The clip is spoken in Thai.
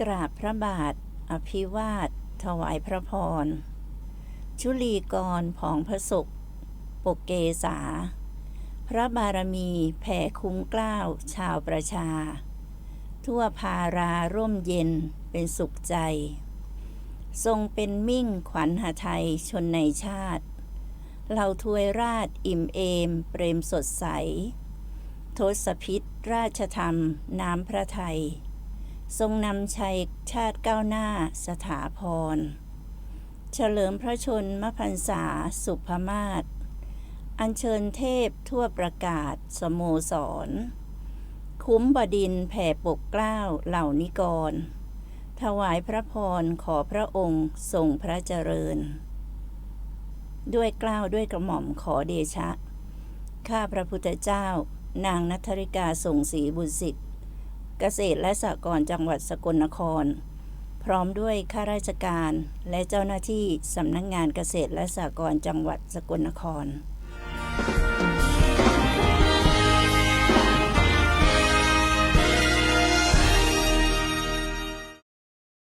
กราบพระบาท อภิวาท ถวายพระพร ชุลีกรผองพระศกปกเกษา พระบารมีแผ่คุ้มเกล้าวชาวประชา ทั่วพาราร่มเย็นเป็นสุขใจ ทรงเป็นมิ่งขวัญหาไทยชนในชาติ เราทวยราชอิ่มเอม เปรมสดใส ทศพิษราชธรรมน้ำพระไทย ทรงนำชัยชาติก้าวหน้าสถาพร เฉลิมพระชนมพรรษาสุภมาศ อัญเชิญเทพทั่วประกาศสโมสร คุ้มบดินแผ่ปกเกล้าเหล่านิกร ถวายพระพรขอพระองค์ทรงพระเจริญ ด้วยเกล้าวด้วยกระหม่อมขอเดชะ ข้าพระพุทธเจ้า นางนัทธริกาส่งศรีบุญสิทธิ เกษตรและสหกรณ์จังหวัดสกลนคร พร้อมด้วยข้าราชการและเจ้าหน้าที่สำนักงงานเกษตรและสหกรณ์จังหวัดสกลนคร